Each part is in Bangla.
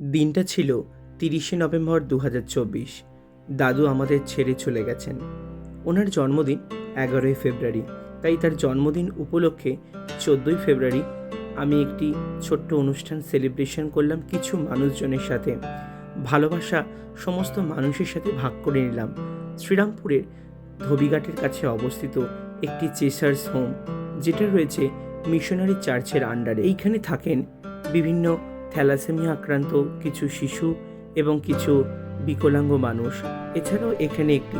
দিনটা ছিল তিরিশে নভেম্বর দু হাজার চব্বিশ। দাদু আমাদের ছেড়ে চলে গেছেন। ওনার জন্মদিন এগারোই ফেব্রুয়ারি, তাই তার জন্মদিন উপলক্ষে চোদ্দোই ফেব্রুয়ারি আমি একটি ছোট্ট অনুষ্ঠান সেলিব্রেশন করলাম কিছু মানুষজনের সাথে। ভালোবাসা সমস্ত মানুষের সাথে ভাগ করে নিলাম। শ্রীরামপুরের ধোবিঘাটের কাছে অবস্থিত একটি চেসার্স হোম, যেটা রয়েছে মিশনারি চার্চের আন্ডারে। এইখানে থাকেন বিভিন্ন থ্যালাসেমিয়া আক্রান্ত কিছু শিশু এবং কিছু বিকলাঙ্গ মানুষ। এছাড়াও এখানে একটি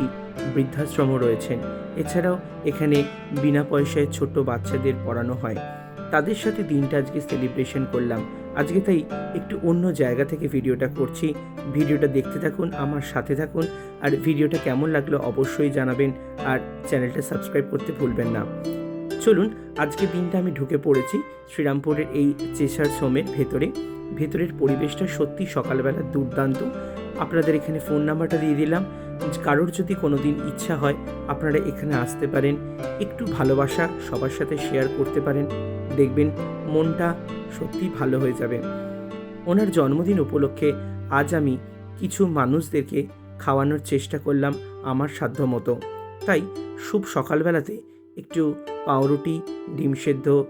বৃদ্ধাশ্রমও রয়েছেন এছাড়াও এখানে বিনা পয়সায় ছোট বাচ্চাদের পড়ানো হয়। তাদের সাথে দিনটা আজকে সেলিব্রেশন করলাম। আজকে তাই একটু অন্য জায়গা থেকে ভিডিওটা করছি। ভিডিওটা দেখতে থাকুন, আমার সাথে থাকুন। আর ভিডিওটা কেমন লাগল অবশ্যই জানাবেন। আর চ্যানেলটা সাবস্ক্রাইব করতে ভুলবেন না। চলুন, আজকে দিনটা আমি ঢুকে পড়েছি শ্রীরামপুরের এই চেসার হোমের ভেতরে। ভেতরের পরিবেশটা সত্যি সকালবেলা দুর্দান্ত। আপনাদের এখানে ফোন নাম্বারটা দিয়ে দিলাম। কারোর যদি কোনো দিন ইচ্ছা হয়, আপনারা এখানে আসতে পারেন। একটু ভালোবাসা সবার সাথে শেয়ার করতে পারেন। দেখবেন মনটা সত্যি ভালো হয়ে যাবে। ওনার জন্মদিন উপলক্ষে আজ আমি কিছু মানুষদেরকে খাওয়ানোর চেষ্টা করলাম আমার সাধ্য মতো তাই শুভ সকালবেলাতে একটু পাউরুটি, ডিম সেদ্ধ,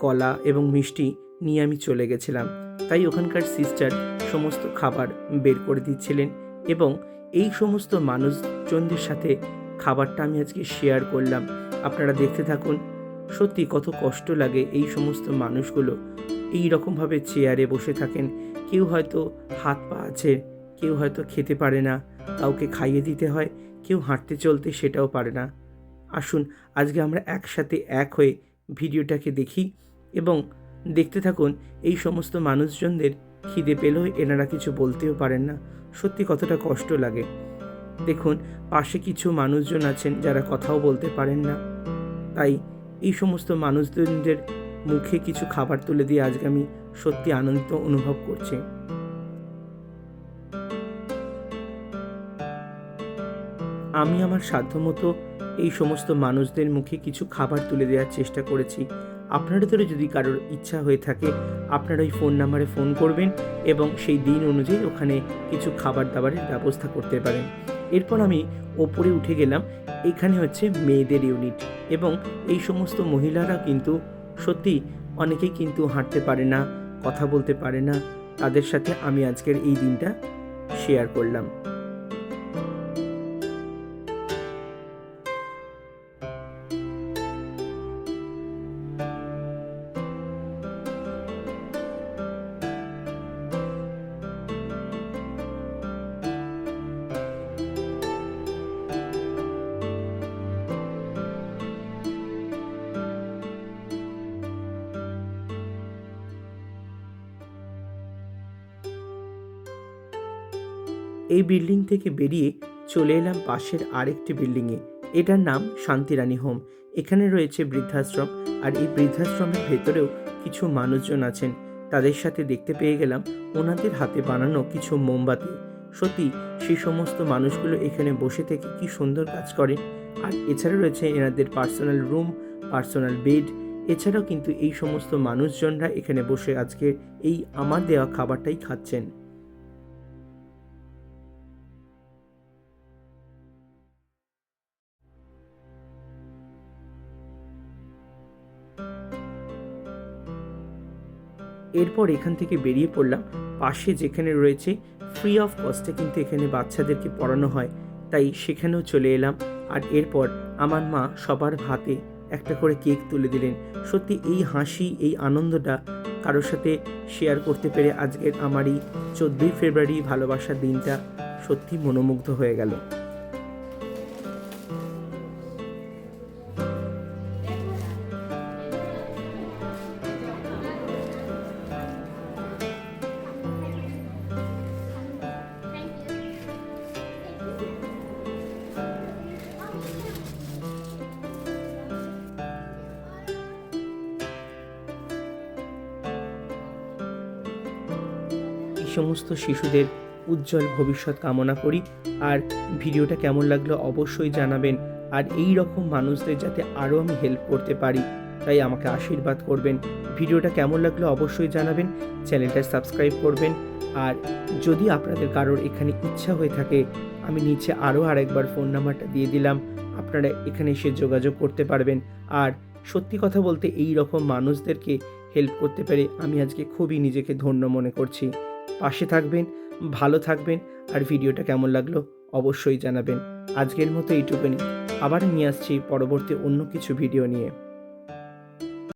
কলা এবং মিষ্টি নিয়ে আমি চলে গেছিলাম। তাই ওখানকার সিস্টার সমস্ত খাবার বের করে দিচ্ছিলেন এবং এই সমস্ত মানুষজনদের সাথে খাবারটা আমি আজকে শেয়ার করলাম। আপনারা দেখতে থাকুন, সত্যি কত কষ্ট লাগে এই সমস্ত মানুষগুলো। এই রকমভাবে চেয়ারে বসে থাকেন, কেউ হয়তো হাত পা আছে, কেউ হয়তো খেতে পারে না, কাউকে খাইয়ে দিতে হয়, কেউ হাঁটতে চলতে সেটাও পারে না। আসুন, আজকে আমরা একসাথে এক হয়ে ভিডিওটাকে দেখি এবং দেখতে থাকুন, এই সমস্ত মানুষজনদের খিদে পেলেও এনারা কিছু বলতেও পারেন না। সত্যি কতটা কষ্ট লাগে। দেখুন, পাশে কিছু মানুষজন আছেন যারা কথাও বলতে পারেন না। তাই এই সমস্ত মানুষজনদের মুখে কিছু খাবার তুলে দিয়ে আজকে আমি সত্যি আনন্দিত অনুভব করছি। আমি আমার সাধ্যমতো এই সমস্ত মানুষদের মুখে কিছু খাবার তুলে দেওয়ার চেষ্টা করেছি। আপনাদেরও যদি কারোর ইচ্ছা হয়ে থাকে, আপনারা ওই ফোন নাম্বারে ফোন করবেন এবং সেই দিন অনুযায়ী ওখানে কিছু খাবার দাবারের ব্যবস্থা করতে পারেন। এরপর আমি ওপরে উঠে গেলাম, এখানে হচ্ছে মেয়েদের ইউনিট এবং এই সমস্ত মহিলারা কিন্তু সত্যি অনেকেই কিন্তু হাঁটতে পারে না, কথা বলতে পারে না। তাদের সাথে আমি আজকের এই দিনটা শেয়ার করলাম। এই বিল্ডিং থেকে বেরিয়ে চলে এলাম পাশের আরেকটি বিল্ডিংয়ে। এটার নাম শান্তিরানী হোম। এখানে রয়েছে বৃদ্ধাশ্রম আর এই বৃদ্ধাশ্রমের ভেতরেও কিছু মানুষজন আছেন। তাদের সাথে দেখতে পেয়ে গেলাম ওনাদের হাতে বানানো কিছু মোমবাতি। সত্যি, সেই সমস্ত মানুষগুলো এখানে বসে থেকে কি সুন্দর কাজ করে আর এছাড়া রয়েছে এনাদের পার্সোনাল রুম, পার্সোনাল বেড। এছাড়াও কিন্তু এই সমস্ত মানুষজনরা এখানে বসে আজকে এই আমার দেওয়া খাবারটাই খাচ্ছেন। এরপর এখান থেকে বেরিয়ে পড়লাম। পাশে যেখানে রয়েছে ফ্রি অফ কস্টে কিন্তু এখানে বাচ্চাদেরকে পড়ানো হয়। তাই সেখানেও চলে এলাম। আর এরপর আমার মা সবার হাতে একটা করে কেক তুলে দিলেন। সত্যি এই হাসি, এই আনন্দটা কারোর সাথে শেয়ার করতে পেরে আজকের আমার এই চোদ্দোই ফেব্রুয়ারি ভালোবাসার দিনটা সত্যি মনোমুগ্ধ হয়ে গেল। সমস্ত শিশুদের উজ্জ্বল ভবিষ্যৎ কামনা করি। আর ভিডিওটা কেমন লাগল অবশ্যই জানাবেন। আর এই রকম মানুষদের যাতে আরও আমি হেল্প করতে পারি, তাই আমাকে আশীর্বাদ করবেন। ভিডিওটা কেমন লাগল অবশ্যই জানাবেন, চ্যানেলটা সাবস্ক্রাইব করবেন। আর যদি আপনাদের কারোর এখানে ইচ্ছা হয়ে থাকে, আমি নিচে আরও আরেকবার ফোন নাম্বারটা দিয়ে দিলাম। আপনারা এখানে এসে যোগাযোগ করতে পারবেন। আর সত্যি কথা বলতে এই রকম মানুষদেরকে হেল্প করতে পেরে আমি আজকে খুবই নিজেকে ধন্য মনে করছি। পাশে থাকবেন, ভালো থাকবেন আর ভিডিওটা কেমন লাগল অবশ্যই জানাবেন। আজকের মতো এইটুকুনি। আবার নিয়ে আসছি পরবর্তী অন্য কিছু ভিডিও নিয়ে।